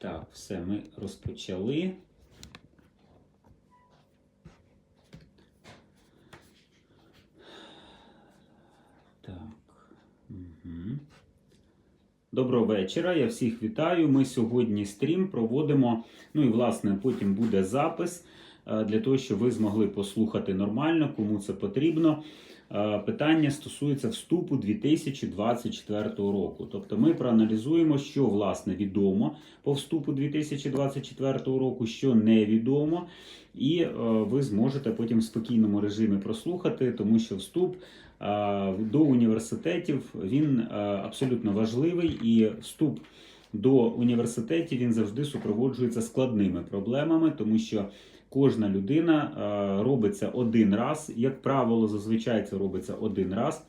Так, все, ми розпочали. Так. Угу. Доброго вечора, я всіх вітаю. Ми сьогодні стрім проводимо. Ну і власне потім буде запис е, для того, щоб ви змогли послухати нормально, кому це потрібно. Е, Питання стосується вступу 2024 року. Тобто ми проаналізуємо, що власне відомо по вступу 2024 року, що невідомо, і е, ви зможете потім в спокійному режимі прослухати, тому що вступ е, до університетів він абсолютно важливий і вступ. До університетів він завжди супроводжується складними проблемами, тому що кожна людина е, робиться один раз. Як правило, зазвичай це робиться один раз.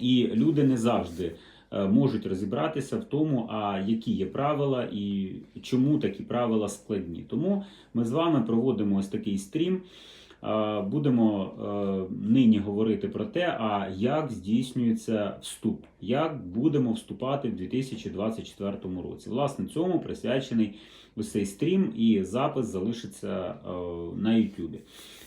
І люди не завжди е, можуть розібратися в тому, а які є правила і чому такі правила складні. Тому ми з вами проводимо ось такий стрім. Е, Будемо нині говорити про те, а як здійснюється вступ, як будемо вступати в 2024 році. Власне, цьому присвячений ось цей стрім і запис залишиться е, на YouTube.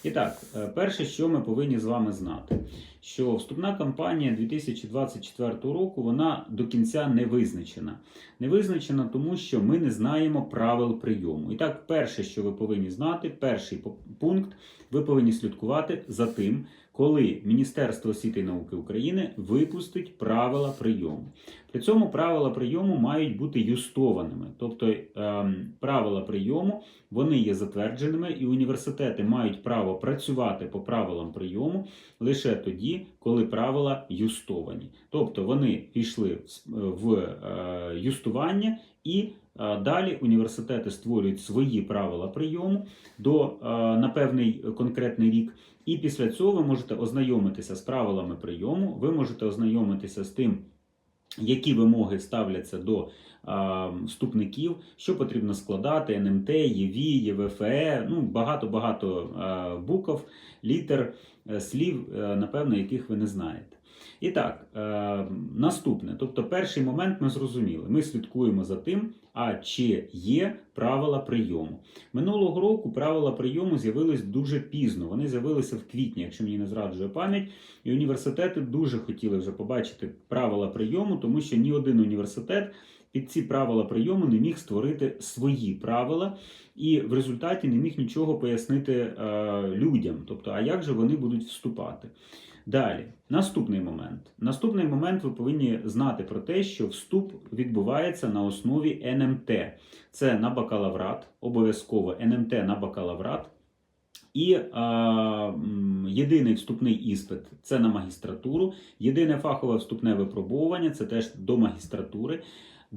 І так, е, перше, що ми повинні з вами знати, що вступна кампанія 2024 року вона до кінця не визначена. Не визначена, тому що ми не знаємо правил прийому. І так, перше, що ви повинні знати, перший пункт, ви повинні слідкувати за тим, коли Міністерство освіти і науки України випустить правила прийому. При цьому правила прийому мають бути юстованими, тобто ем, правила прийому вони є затвердженими, і університети мають право працювати по правилам прийому лише тоді, коли правила юстовані. Тобто вони пішли в е, юстування і е, далі університети створюють свої правила прийому до е, на певний конкретний рік. І після цього ви можете ознайомитися з правилами прийому, ви можете ознайомитися з тим, які вимоги ставляться до вступників, що потрібно складати, НМТ, ЄВІ, ЄВФЕ, ну багато-багато а, букв, літер, е, слів, е, напевно, яких ви не знаєте. І так, е, наступне, тобто перший момент ми зрозуміли. Ми слідкуємо за тим, а чи є правила прийому. Минулого року правила прийому з'явились дуже пізно. Вони з'явилися в квітні, якщо мені не зраджує пам'ять. І університети дуже хотіли вже побачити правила прийому, тому що ні один університет під ці правила прийому не міг створити свої правила, і в результаті не міг нічого пояснити е, людям. Тобто, а як же вони будуть вступати? Далі, наступний момент. Наступний момент ви повинні знати про те, що вступ відбувається на основі НМТ. Це на бакалаврат, обов'язково НМТ на бакалаврат. І е, єдиний вступний іспит це на магістратуру. Єдине фахове вступне випробовування це теж до магістратури.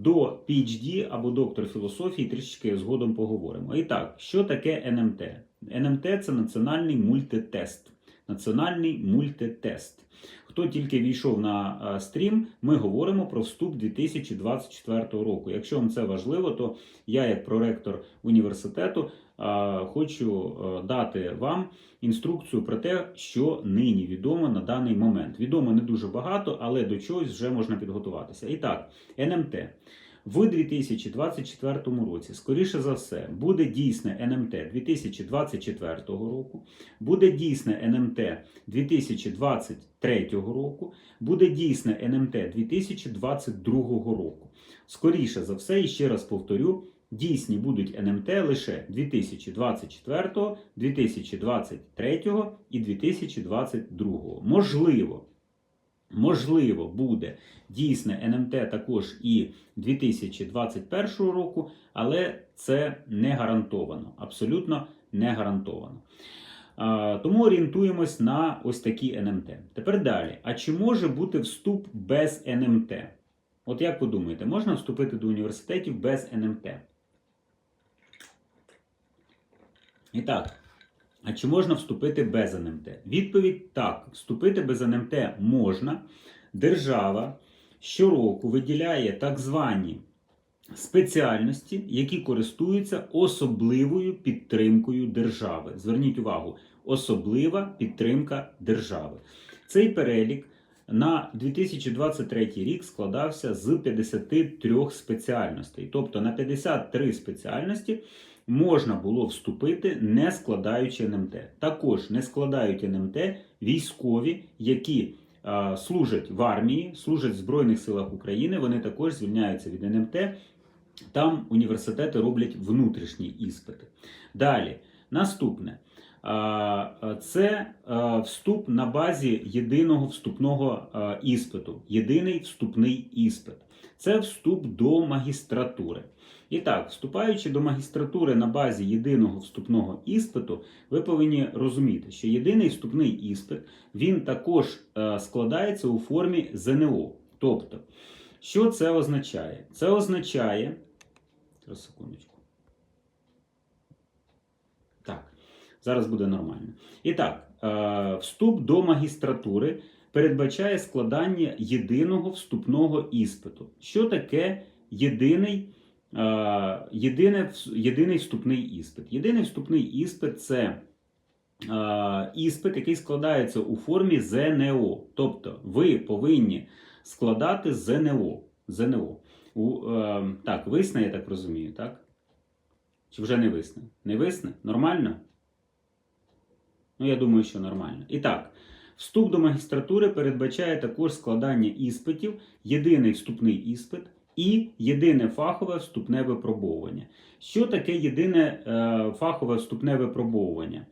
До PhD або доктор філософії трішечки згодом поговоримо. І так, що таке НМТ? НМТ це національний мультитест. Національний мультитест. Хто тільки війшов на е, стрім, ми говоримо про вступ 2024 року. Якщо вам це важливо, то я, як проректор університету, хочу е, дати вам інструкцію про те, що нині відомо на даний момент. Відомо не дуже багато, але до чогось вже можна підготуватися. І так, НМТ. В 2024 році, скоріше за все, буде дійсне НМТ 2024 року, буде дійсне НМТ 2023 року, буде дійсне НМТ 2022 року. Скоріше за все, і ще раз повторю, дійсні будуть НМТ лише 2024, 2023 і 2022. Можливо, Можливо, буде дійсне НМТ також і 2021 року, але це не гарантовано. Абсолютно не гарантовано. Тому орієнтуємось на ось такі НМТ. Тепер далі. А чи може бути вступ без НМТ? От як ви думаєте, можна вступити до університетів без НМТ? І так. А чи можна вступити без НМТ? Відповідь так. Вступити без НМТ можна. Держава щороку виділяє так звані спеціальності, які користуються особливою підтримкою держави. Зверніть увагу, особлива підтримка держави. Цей перелік на 2023 рік складався з 53 спеціальностей. Тобто на 53 спеціальності можна було вступити, не складаючи НМТ. Також не складають НМТ військові, які а, служать в армії, служать в Збройних силах України. Вони також звільняються від НМТ. Там університети роблять внутрішні іспити. Далі, наступне. Це вступ на базі єдиного вступного іспиту. Єдиний вступний іспит. Це вступ до магістратури. І так, вступаючи до магістратури на базі єдиного вступного іспиту, ви повинні розуміти, що єдиний вступний іспит він також е, складається у формі ЗНО. Тобто, що це означає? Це означає. Зараз секундочку. Так, зараз буде нормально. І так, е, вступ до магістратури передбачає складання єдиного вступного іспиту. Що таке єдиний? Е, єдине, єдиний вступний іспит. Єдиний вступний іспит це е, іспит, який складається у формі ЗНО. Тобто ви повинні складати ЗНО. ЗНО. У, е, так, висне, я так розумію, так? Чи вже не висне? Не висне? Нормально? Ну, я думаю, що нормально. І так, вступ до магістратури передбачає також складання іспитів, єдиний вступний іспит і єдине фахове вступне випробовування. Що таке єдине е, фахове вступне випробовування?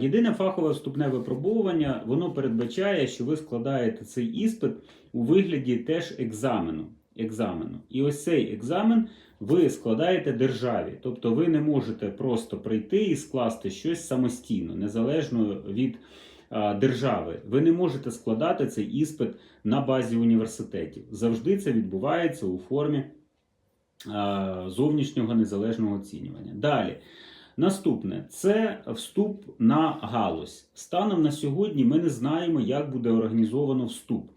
Єдине фахове вступне випробовування воно передбачає, що ви складаєте цей іспит у вигляді теж екзамену. екзамену. І ось цей екзамен ви складаєте державі. Тобто ви не можете просто прийти і скласти щось самостійно, незалежно від держави. Ви не можете складати цей іспит на базі університетів. Завжди це відбувається у формі зовнішнього незалежного оцінювання. Далі. Наступне це вступ на галузь. Станом на сьогодні ми не знаємо, як буде організовано вступ.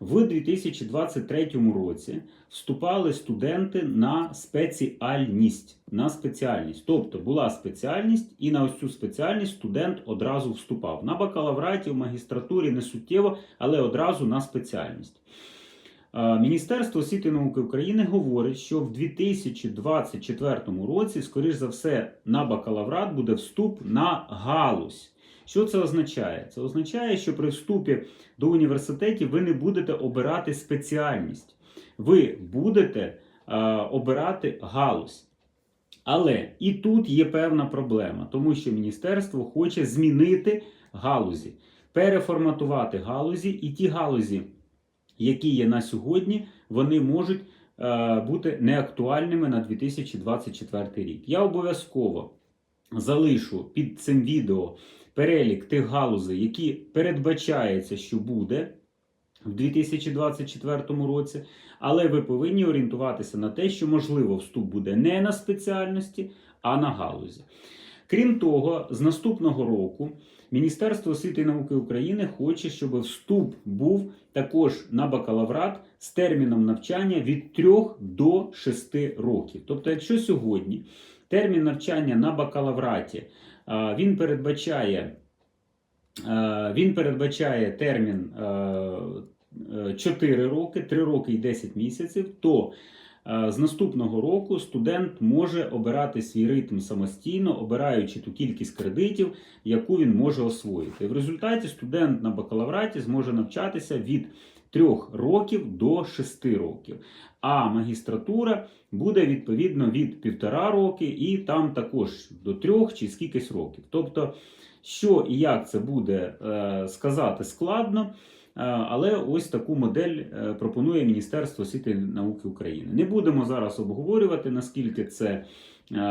В 2023 році вступали студенти на спеціальність. На спеціальність. Тобто була спеціальність, і на ось цю спеціальність студент одразу вступав. На бакалавраті, в магістратурі не суттєво, але одразу на спеціальність. Міністерство освіти і науки України говорить, що в 2024 році, скоріш за все, на бакалаврат буде вступ на галузь. Що це означає? Це означає, що при вступі до університетів ви не будете обирати спеціальність, ви будете е, обирати галузь. Але і тут є певна проблема, тому що міністерство хоче змінити галузі, переформатувати галузі, і ті галузі, які є на сьогодні, вони можуть е, бути неактуальними на 2024 рік. Я обов'язково залишу під цим відео перелік тих галузей, які передбачається, що буде в 2024 році, але ви повинні орієнтуватися на те, що можливо вступ буде не на спеціальності, а на галузі. Крім того, з наступного року Міністерство освіти і науки України хоче, щоб вступ був також на бакалаврат з терміном навчання від 3 до 6 років. Тобто, якщо сьогодні термін навчання на бакалавраті він передбачає, він передбачає термін е, 4 роки, 3 роки і 10 місяців, то е, з наступного року студент може обирати свій ритм самостійно, обираючи ту кількість кредитів, яку він може освоїти. В результаті студент на бакалавраті зможе навчатися від 3 років до 6 років. А магістратура буде відповідно від 1,5 роки і там також до 3 чи скількись років. Тобто, що і як це буде е, сказати складно. Е, Але ось таку модель е, пропонує Міністерство освіти і науки України. Не будемо зараз обговорювати, наскільки це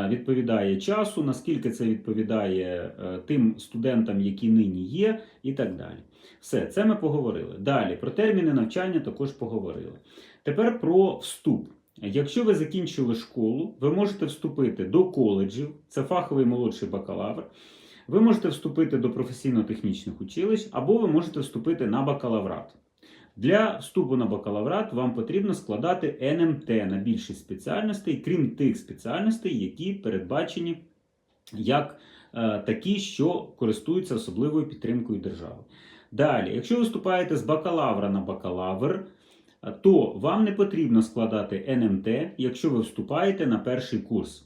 відповідає часу, наскільки це відповідає тим студентам, які нині є, і так далі. Все, це ми поговорили. Далі про терміни навчання також поговорили. Тепер про вступ. Якщо ви закінчили школу, ви можете вступити до коледжів, це фаховий молодший бакалавр. Ви можете вступити до професійно-технічних училищ, або ви можете вступити на бакалаврат. Для вступу на бакалаврат вам потрібно складати НМТ на більшість спеціальностей, крім тих спеціальностей, які передбачені як е, такі, що користуються особливою підтримкою держави. Далі, якщо ви вступаєте з бакалавра на бакалавр, то вам не потрібно складати НМТ, якщо ви вступаєте на перший курс.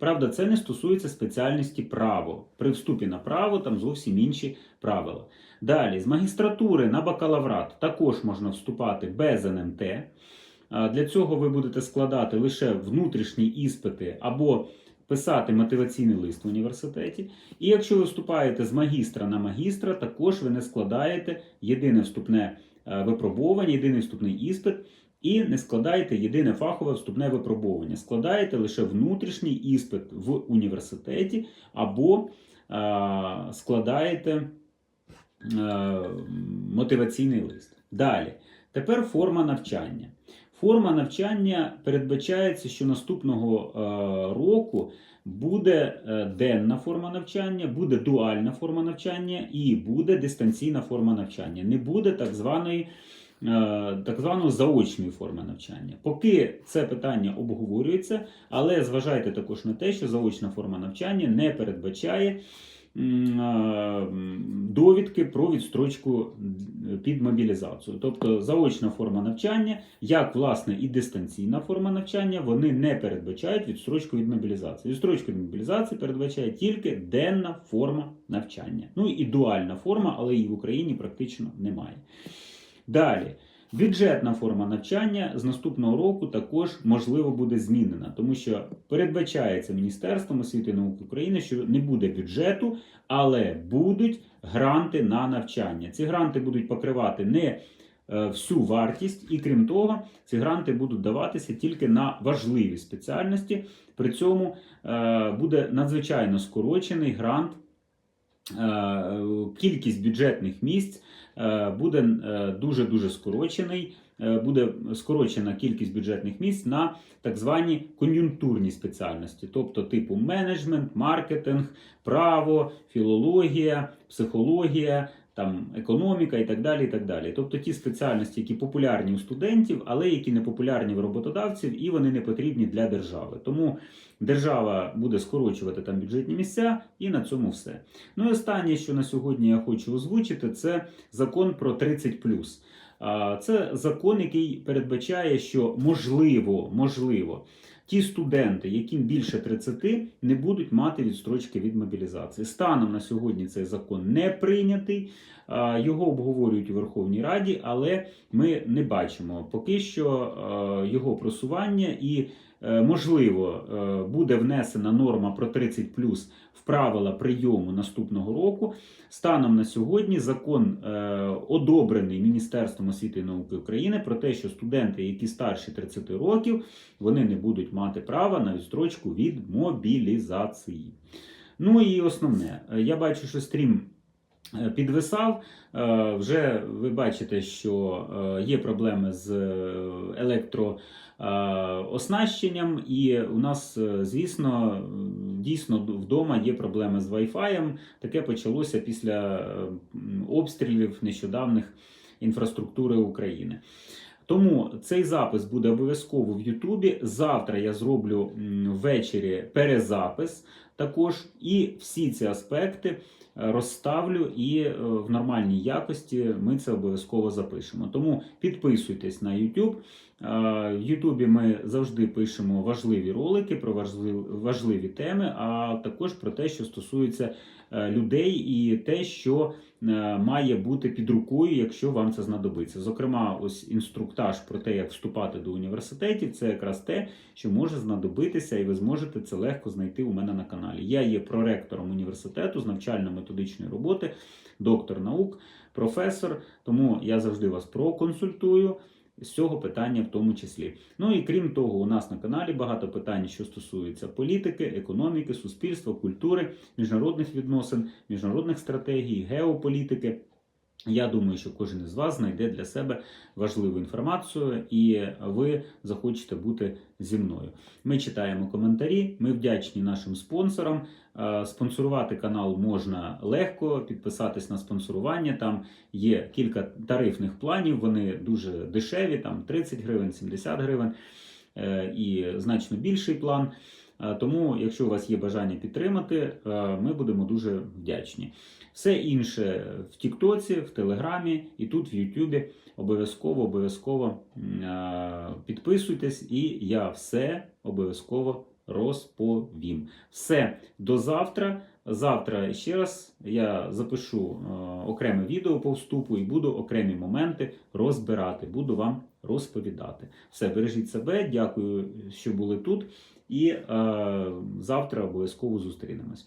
Правда, це не стосується спеціальності право. При вступі на право там зовсім інші правила. Далі, з магістратури на бакалаврат також можна вступати без НМТ. Для цього ви будете складати лише внутрішні іспити або писати мотиваційний лист в університеті. І якщо ви вступаєте з магістра на магістра, також ви не складаєте єдине вступне е, випробовування, єдиний вступний іспит. І не складаєте єдине фахове вступне випробовування. Складаєте лише внутрішній іспит в університеті або е, складаєте е, мотиваційний лист. Далі, тепер форма навчання. Форма навчання передбачається, що наступного е, року буде е, денна форма навчання, буде дуальна форма навчання і буде дистанційна форма навчання. Не буде так званої. е, Так званої заочної форми навчання. Поки це питання обговорюється, але зважайте також на те, що заочна форма навчання не передбачає довідки про відстрочку під мобілізацію. Тобто заочна форма навчання, як власне і дистанційна форма навчання, вони не передбачають відстрочку від мобілізації. Відстрочку від мобілізації передбачає тільки денна форма навчання. Ну і дуальна форма, але її в Україні практично немає. Далі. Бюджетна форма навчання з наступного року також можливо буде змінена, тому що передбачається Міністерством освіти і науки України, що не буде бюджету, але будуть гранти на навчання. Ці гранти будуть покривати не е, всю вартість, і крім того, ці гранти будуть даватися тільки на важливі спеціальності. При цьому е, буде надзвичайно скорочений грант. е, Кількість бюджетних місць буде дуже дуже скорочений. е, Буде скорочена кількість бюджетних місць на так звані кон'юнктурні спеціальності, тобто типу менеджмент, маркетинг, право, філологія, психологія, там економіка і так далі. і так далі. Тобто ті спеціальності, які популярні у студентів, але які не популярні в роботодавців, і вони не потрібні для держави. Тому держава буде скорочувати там бюджетні місця, і на цьому все. Ну і останнє, що на сьогодні я хочу озвучити, це закон про 30+. Це закон, який передбачає, що можливо, можливо, ті студенти, яким більше 30, не будуть мати відстрочки від мобілізації. Станом на сьогодні цей закон не прийнятий. Його обговорюють у Верховній Раді, але ми не бачимо поки що його просування і. Е, Можливо, е, буде внесена норма про 30 плюс в правила прийому наступного року. Станом на сьогодні закон е, одобрений Міністерством освіти і науки України про те, що студенти, які старші 30 років, вони не будуть мати права на відстрочку від мобілізації. Ну і основне, я бачу, що стрім. Е, Підвисав, Е, вже ви бачите, що е, є проблеми з електрооснащенням, і у нас, звісно, дійсно вдома є проблеми з Wi-Fi. Таке почалося після обстрілів нещодавних інфраструктури України. Тому цей запис буде обов'язково в Ютубі. Завтра я зроблю ввечері перезапис також, і всі ці аспекти е, розставлю і е, в нормальній якості ми це обов'язково запишемо. Тому підписуйтесь на YouTube. Е, В Ютубі ми завжди пишемо важливі ролики про важливі, теми, а також про те, що стосується людей, і те, що е, має бути під рукою, якщо вам це знадобиться. Зокрема, ось інструктаж про те, як вступати до університетів, це якраз те, що може знадобитися, і ви зможете це легко знайти у мене на каналі. Я є проректором університету з навчально-методичної роботи, доктор наук, професор. Тому я завжди вас проконсультую. З цього питання в тому числі. Ну і крім того, у нас на каналі багато питань, що стосуються політики, економіки, суспільства, культури, міжнародних відносин, міжнародних стратегій, геополітики. Я думаю, що кожен із вас знайде для себе важливу інформацію, і ви захочете бути зі мною. Ми читаємо коментарі. Ми вдячні нашим спонсорам. Е, Спонсорувати канал можна легко, підписатись на спонсорування. Там є кілька тарифних планів. Вони дуже дешеві, там 30 гривень, 70 гривень е, і значно більший план. Е, Тому, якщо у вас є бажання підтримати, е, ми будемо дуже вдячні. Все інше в Тіктоці, в Телеграмі і тут в Ютубі. Обов'язково, обов'язково е, підписуйтесь, і я все обов'язково розповім. Все до завтра. Завтра ще раз я запишу е, окреме відео по вступу і буду окремі моменти розбирати, буду вам розповідати. Все, бережіть себе, дякую, що були тут. І е, завтра обов'язково зустрінемось.